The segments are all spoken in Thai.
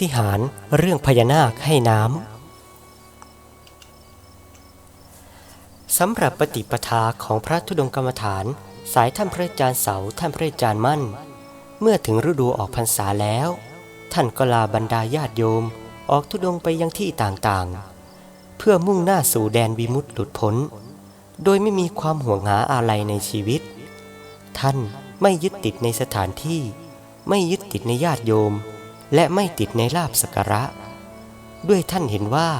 ฏิหารเรื่องพญานาคให้น้ำสำหรับปฏิปทาของพระธุดงกรรมฐาน สายท่านพระอาจารย์เสาท่านพระอาจารย์มั่น เมื่อถึงฤดูออกพรรษาแล้ว ท่านก็ลาบรรดาญาติโยมออกธุดงไปยังที่ต่างๆ เพื่อมุ่งหน้าสู่แดนวิมุตติหลุดพ้น โดยไม่มีความห่วงหาอะไรในชีวิต ท่านไม่ยึดติดในสถานที่ ไม่ยึดติดในญาติโยม และไม่ติดในลาบสักการะ ด้วยท่านเห็นว่า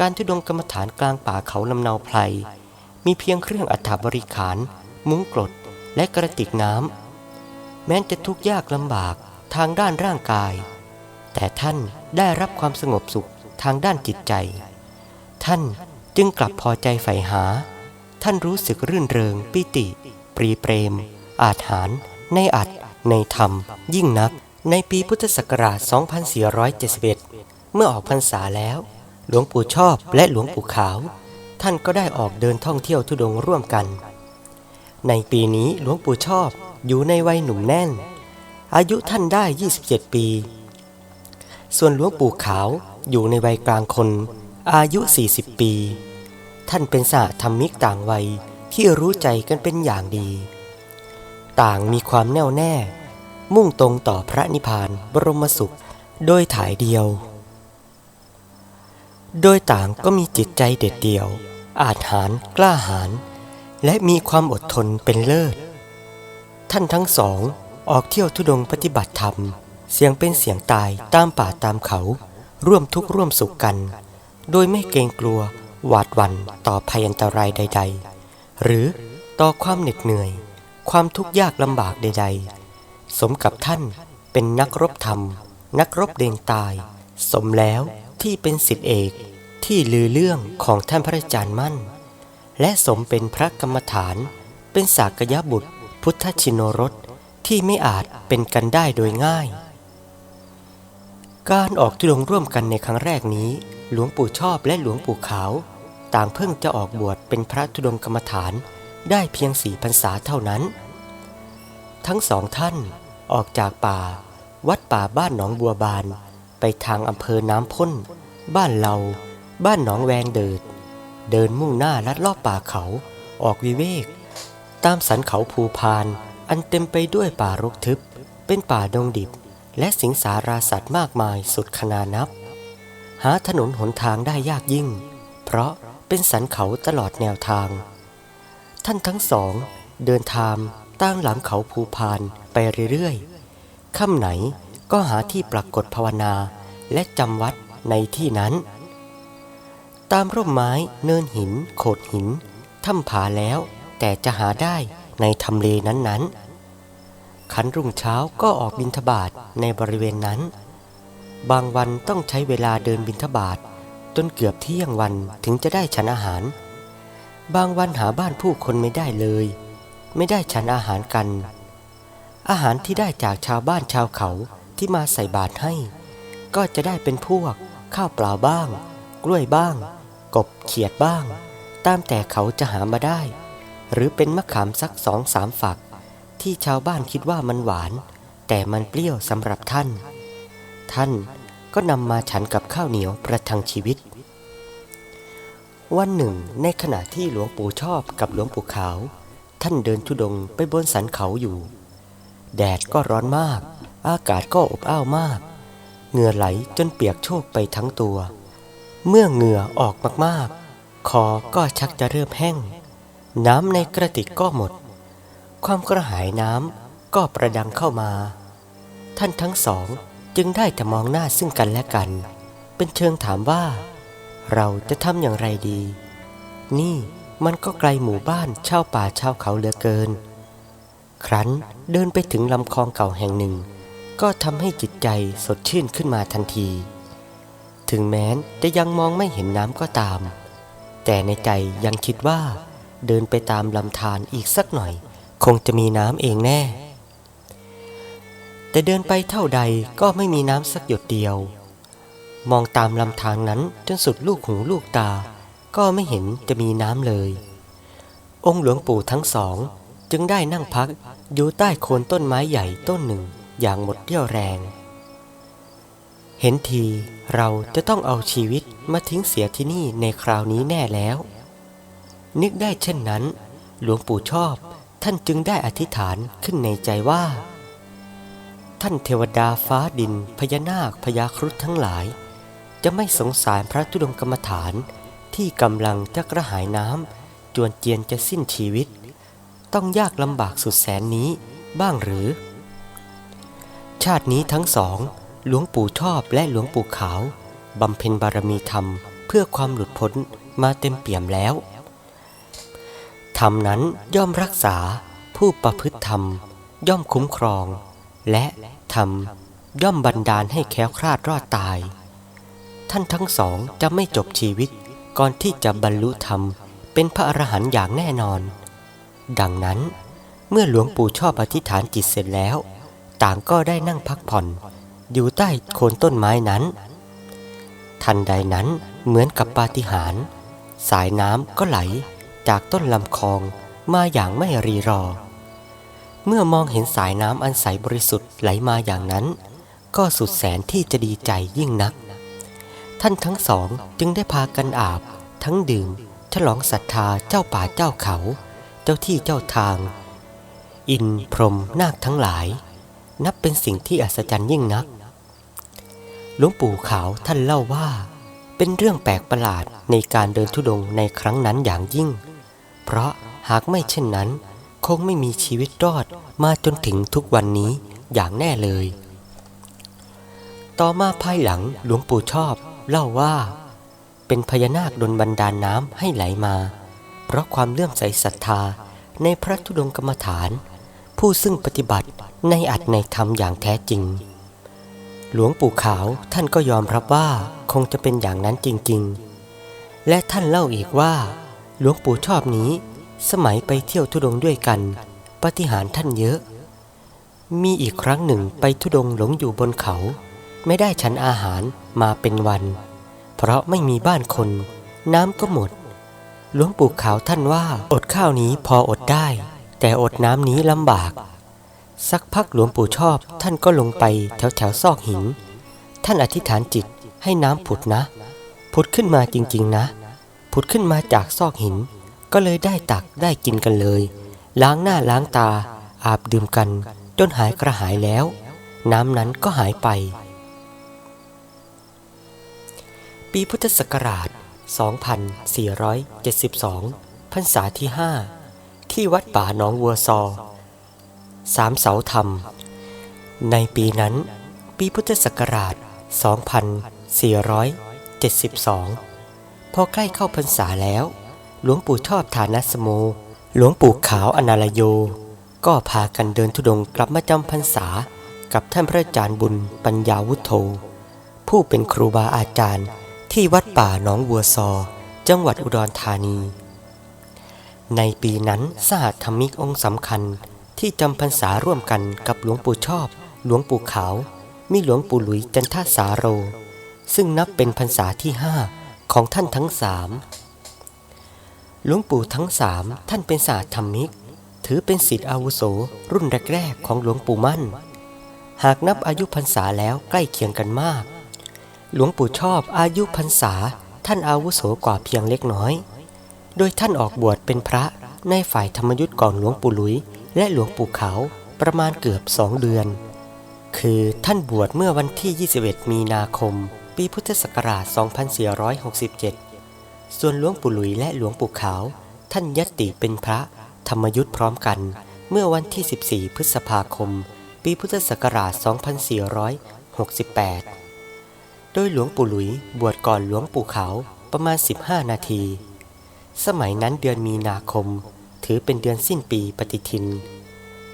การทุดงกรรมฐานกลางป่าเขาลำเนาไพรมีเพียงเครื่องอัฐบริขาร มุ้งกรดและกระติกน้ำแม้จะทุกข์ยากลำบากทางด้านร่างกาย แต่ท่านได้รับความสงบสุขทางด้านจิตใจ ท่านจึงกลับพอใจใฝ่หา ท่านรู้สึกรื่นเริง ปิติ ปรีเปรม อาถรรในอัดในธรรมยิ่งนัก ในปีพุทธศักราช 2471 เมื่อออกพรรษาแล้ว หลวงปู่ชอบและหลวงปู่ขาว ท่านก็ได้ออกเดินท่องเที่ยวทุดงร่วมกัน ในปีนี้หลวงปู่ชอบอยู่ในวัยหนุ่มแน่น อายุท่านได้ 27 ปี ส่วนหลวงปู่ขาวอยู่ในวัยกลางคน อายุ 40 ปี ท่านเป็นสหธรรมิกต่างวัยที่รู้ใจกันเป็นอย่างดี ต่างมีความแน่วแน่ มุ่งตรงต่อพระนิพพานบรมสุข โดยถ่ายเดียว โดยต่างก็มีจิตใจเด็ดเดี่ยว อาจหารกล้าหาญและมีความอดทนเป็นเลิศ ท่านทั้งสองออกเที่ยวทุดงปฏิบัติธรรม เสียงเป็นเสียงตายตามป่าตามเขา ร่วมทุกข์ร่วมสุขกัน โดยไม่เกรงกลัว หวาดวันต่อภัยอันตรายใด ๆ หรือต่อความเหน็ดเหนื่อย ความทุกข์ยากลำบากใด ๆ สมกับท่านเป็นนักรบธรรม นักรบเดงตาย สมแล้วที่เป็นสิทธิเอกที่ลือเรื่องของท่านพระอาจารย์มั่น และสมเป็นพระกรรมฐาน เป็นสากยบุตร พุทธชินรสที่ไม่อาจเป็นกันได้โดยง่าย การออกทุดงร่วมกันในครั้งแรกนี้ หลวงปู่ชอบและหลวงปู่ขาว ต่างเพิ่งจะออกบวชเป็นพระธุดงกรรมฐานได้เพียงสี่พรรษาเท่านั้น ทั้งสองท่านออกจากป่า วัดป่าบ้านหนองบัวบาน ไปทางอำเภอน้ำพ้น บ้านเรา บ้านหนองแวงเดิด เดินมุ่งหน้าลัดลอบป่าเขา ออกวิเวก ตามสันเขาภูพาน อันเต็มไปด้วยป่ารกทึบ เป็นป่าดงดิบ และสิงสาราสัตว์มากมายสุดขนานับ หาถนนหนทางได้ยากยิ่ง เพราะเป็นสันเขาตลอดแนวทาง ท่านทั้งสอง เดินทาง ตั้งหลังเขาภูพานไปเรื่อยๆค่ำไหนก็หาที่ปรากฏภาวนาและจำวัดในที่นั้น ตามร่มไม้เนินหิน โขดหินถ้ำผาแล้ว แต่จะหาได้ในทำเลนั้นๆ ขันรุ่งเช้าก็ออกบินทบาทในบริเวณนั้น บางวันต้องใช้เวลาเดินบินทบาทจนเกือบเที่ยงวันถึงจะได้ฉันอาหาร บางวันหาบ้านผู้คนไม่ได้เลย ไม่ได้ฉันอาหารกัน อาหารที่ได้จากชาวบ้านชาวเขาที่มาใส่บาตรให้ ก็จะได้เป็นพวก ข้าวเปล่าบ้าง กล้วยบ้าง กบเขียดบ้าง ตามแต่เขาจะหามาได้ หรือเป็นมะขามสักสองสามฝัก ที่ชาวบ้านคิดว่ามันหวาน แต่มันเปรี้ยวสำหรับท่าน ท่านก็นำมาฉันกับข้าวเหนียวประทังชีวิต วันหนึ่ง ในขณะที่หลวงปู่ชอบกับหลวงปู่ขาว ท่านเดินทุดงไปบนสันเขาอยู่ แดดก็ร้อนมาก อากาศก็อบอ้าวมาก เหงื่อไหลจนเปียกโชกไปทั้งตัว เมื่อเหงื่อออกมากๆ คอก็ชักจะเริ่มแห้ง น้ำในกระติกก็หมด ความกระหายน้ำก็ประดังเข้ามา ท่านทั้งสองจึงได้แต่มองหน้าซึ่งกันและกัน เป็นเชิงถามว่า เราจะทำอย่างไรดี นี่ มันก็ไกลหมู่บ้านเช่าป่าเช่าเขาเหลือเกิน ครั้นเดินไปถึงลำคลองเก่าแห่งหนึ่ง ก็ทำให้จิตใจสดชื่นขึ้นมาทันที ถึงแม้นจะยังมองไม่เห็นน้ำก็ตาม แต่ในใจยังคิดว่า เดินไปตามลำธารอีกสักหน่อย คงจะมีน้ำเองแน่ แต่เดินไปเท่าใดก็ไม่มีน้ำสักหยดเดียว มองตามลำธารนั้นจนสุดลูกหูลูกตา ก็ไม่เห็นจะมีน้ำเลย องค์หลวงปู่ทั้งสอง จึงได้นั่งพักอยู่ใต้โคนต้นไม้ใหญ่ต้นหนึ่งอย่างหมดเรี่ยวแรง เห็นทีเราจะต้องเอาชีวิตมาทิ้งเสียที่นี่ในคราวนี้แน่แล้ว นึกได้เช่นนั้น หลวงปู่ชอบท่านจึงได้อธิษฐานขึ้นในใจว่า ท่านเทวดาฟ้าดินพญานาคพญาครุฑทั้งหลาย จะไม่สงสารพระธุดงกรรมฐาน ที่กำลังจะกระหายน้ำจวนเจียนจะสิ้นชีวิต ต้องยากลำบากสุดแสนนี้บ้างหรือ ชาตินี้ทั้งสอง หลวงปู่ชอบและหลวงปู่ขาวบำเพ็ญบารมีธรรม เพื่อความหลุดพ้นมาเต็มเปี่ยมแล้วธรรมนั้นย่อมรักษาผู้ประพฤติธรรม ย่อมคุ้มครอง และธรรมย่อมบันดาลให้แคล้วคลาดรอดตาย ท่านทั้งสองจะไม่จบชีวิต ก่อนที่จะบรรลุธรรมเป็นพระอรหันต์อย่างแน่นอน ดังนั้นเมื่อหลวงปู่ชอบอธิษฐานจิตเสร็จแล้ว ต่างก็ได้นั่งพักผ่อน อยู่ใต้โคนต้นไม้นั้น ทันใดนั้นเหมือนกับปาฏิหาริย์สายน้ำก็ไหลจากต้นลำคลองมาอย่างไม่รีรอ เมื่อมองเห็นสายน้ำอันใสบริสุทธิ์ไหลมาอย่างนั้น ก็สุดแสนที่จะดีใจยิ่งนัก ท่านทั้งสองจึงได้พากันอาบ ทั้งดื่ม ฉลองศรัทธาเจ้าป่าเจ้าเขา เจ้าที่เจ้าทาง อินพรมนาคทั้งหลาย นับเป็นสิ่งที่อัศจรรย์ยิ่งนัก หลวงปู่ขาวท่านเล่าว่า เป็นเรื่องแปลกประหลาดในการเดินทุดงค์ในครั้งนั้นอย่างยิ่ง เพราะหากไม่เช่นนั้น คงไม่มีชีวิตรอดมาจนถึงทุกวันนี้อย่างแน่เลย ต่อมาภายหลังหลวงปู่ชอบ เล่าว่า เป็นพญานาคดนบันดาลน้ำให้ไหลมา เพราะความเลื่อมใสศรัทธาในพระธุดงกรรมฐาน ผู้ซึ่งปฏิบัติในอัตในธรรมอย่างแท้จริง หลวงปู่ขาวท่านก็ยอมรับว่าคงจะเป็นอย่างนั้นจริงๆ และท่านเล่าอีกว่า หลวงปู่ชอบนี้ สมัยไปเที่ยวธุดงด้วยกัน ปฏิหารท่านเยอะ มีอีกครั้งหนึ่งไปธุดงหลงอยู่บนเขา ไม่ได้ฉันอาหารมาเป็นวัน เพราะไม่มีบ้านคน น้ำก็หมด หลวงปู่ขาวท่านว่า อดข้าวนี้พออดได้ แต่อดน้ำนี้ลำบาก สักพักหลวงปู่ชอบท่านก็ลงไปแถวแถวซอกหิน ท่านอธิษฐานจิตให้น้ำผุดนะ ผุดขึ้นมาจริงๆนะ ผุดขึ้นมาจากซอกหิน ก็เลยได้ตักได้กินกันเลย ล้างหน้าล้างตา อาบดื่มกัน จนหายกระหายแล้ว น้ำนั้นก็หายไป ปีพุทธศักราช 2472 พรรษาที่ 5 ที่วัดป่าหนองวัวซอ สามเสาธรรม ในปีนั้น ปีพุทธศักราช 2472 พอใกล้เข้าพรรษาแล้ว หลวงปู่ชอบฐานัสโม หลวงปู่ขาวอนาลโย ก็พากันเดินธุดงค์กลับมาจำพรรษากับท่านพระอาจารย์บุญปัญญาวุฒโธผู้เป็นครูบาอาจารย์ ที่วัดป่าหนองวัวซอ จังหวัดอุดรธานี ในปีนั้นสหธรรมิกองค์สำคัญที่จำพรรษาร่วมกันกับหลวงปู่ชอบ หลวงปู่ขาว มีหลวงปู่หลุยจันทสาโร ซึ่งนับเป็นพรรษาที่ห้าของท่านทั้งสามหลวงปู่ทั้งสามท่านเป็นสหธรรมิก ถือเป็นศิษย์อาวุโส รุ่นแรกๆของหลวงปู่มั่น หากนับอายุพรรษาแล้วใกล้เคียงกันมาก หลวงปู่ชอบอายุพรรษา ท่านอาวุโสกว่าเพียงเล็กน้อย โดยท่านออกบวชเป็นพระในฝ่ายธรรมยุทธ์ก่อนหลวงปู่หลุย และหลวงปู่ขาวประมาณเกือบสองเดือน คือท่านบวชเมื่อวันที่ 21 มีนาคม ปีพุทธศักราช 2467 ส่วนหลวงปู่หลุยและหลวงปู่ขาว ท่านยตติเป็นพระธรรมยุทธ์พร้อมกัน เมื่อวันที่ 14 พฤษภาคม ปีพุทธศักราช 2468 โดยหลวงปู่หลุยบวชก่อนหลวงปู่ขาวประมาณ 15 นาที สมัยนั้นเดือนมีนาคม ถือเป็นเดือนสิ้นปีปฏิทิน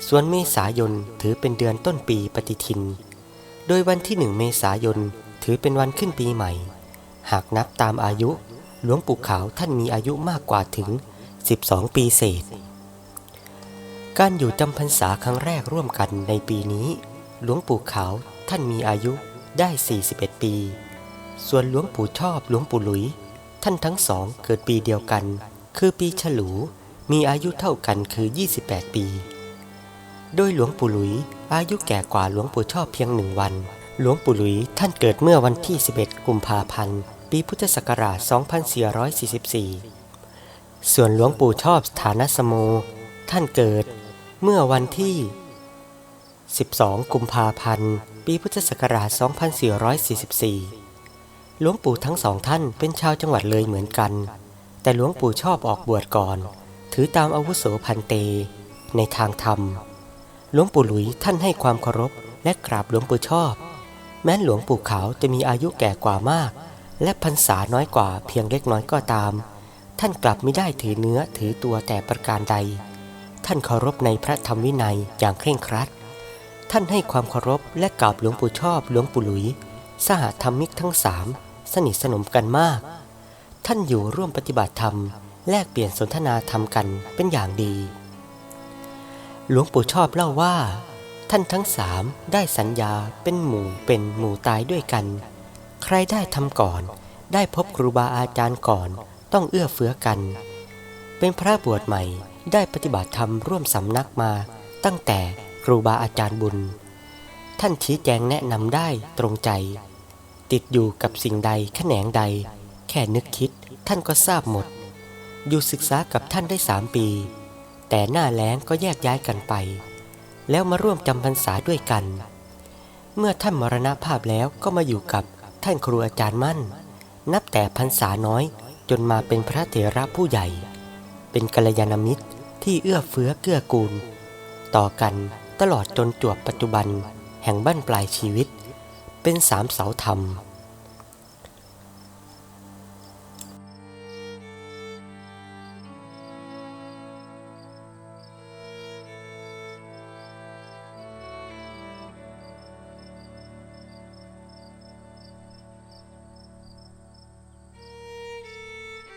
ส่วนเมษายนถือเป็นเดือนต้นปีปฏิทิน โดยวันที่หนึ่งเมษายนถือเป็นวันขึ้นปีใหม่ หากนับตามอายุ หลวงปู่ขาวท่านมีอายุมากกว่าถึง 12 ปีเศษ การอยู่จำพรรษาครั้งแรกร่วมกันในปีนี้ หลวงปู่ขาวท่านมีอายุ ได้ 41 ปี ส่วนหลวงปู่ชอบหลวงปู่หลุย ท่านทั้งสองเกิดปีเดียวกัน คือปีฉลู มีอายุเท่ากันคือ 28 ปี โดยหลวงปู่หลุย อายุแก่กว่าหลวงปู่ชอบเพียงหนึ่งวัน หลวงปู่หลุยท่านเกิดเมื่อวันที่ 11 กุมภาพันธ์ ปีพุทธศักราช 2444 ส่วนหลวงปู่ชอบฐานสโม ท่านเกิดเมื่อวันที่ 12 กุมภาพันธ์ ปีพุทธศักราช 2444 หลวงปู่ทั้งสองท่านเป็นชาวจังหวัดเลยเหมือนกัน แต่หลวงปู่ชอบออกบวชก่อน ถือตามอาวุโสพันเต ในทางธรรม หลวงปู่หลุยท่านให้ความเคารพและกราบหลวงปู่ชอบ แม้นหลวงปู่ขาวจะมีอายุแก่กว่ามาก และพรรษาน้อยกว่าเพียงเล็กน้อยก็ตาม ท่านกลับไม่ได้ถือเนื้อถือตัวแต่ประการใด ท่านเคารพในพระธรรมวินัยอย่างเคร่งครัด ท่านให้ความเคารพและกราบหลวงปู่ชอบหลวงปู่หลุย สหธรรมิกทั้งสามสนิทสนมกันมาก ท่านอยู่ร่วมปฏิบัติธรรม แลกเปลี่ยนสนทนาธรรมกันเป็นอย่างดี หลวงปู่ชอบเล่าว่า ท่านทั้งสามได้สัญญาเป็นหมู่เป็นหมู่ตายด้วยกัน ใครได้ทำก่อน ได้พบครูบาอาจารย์ก่อน ต้องเอื้อเฟื้อกัน เป็นพระบวชใหม่ได้ปฏิบัติธรรมร่วมสำนักมาตั้งแต่ ครูบาอาจารย์บุญ ท่านชี้แจงแนะนำได้ตรงใจ ติดอยู่กับสิ่งใดแขนงใด แค่นึกคิดท่านก็ทราบหมด อยู่ศึกษากับท่านได้สามปี แต่หน้าแล้งก็แยกย้ายกันไป แล้วมาร่วมจำพรรษาด้วยกัน เมื่อท่านมรณภาพแล้วก็มาอยู่กับท่านครูอาจารย์มั่น นับแต่พรรษาน้อยจนมาเป็นพระเถระผู้ใหญ่ เป็นกัลยาณมิตรที่เอื้อเฟื้อเกื้อกูล ต่อกัน ตลอดจนจวบปัจจุบันแห่งบั้นปลายชีวิต เป็นสามเสาธรรม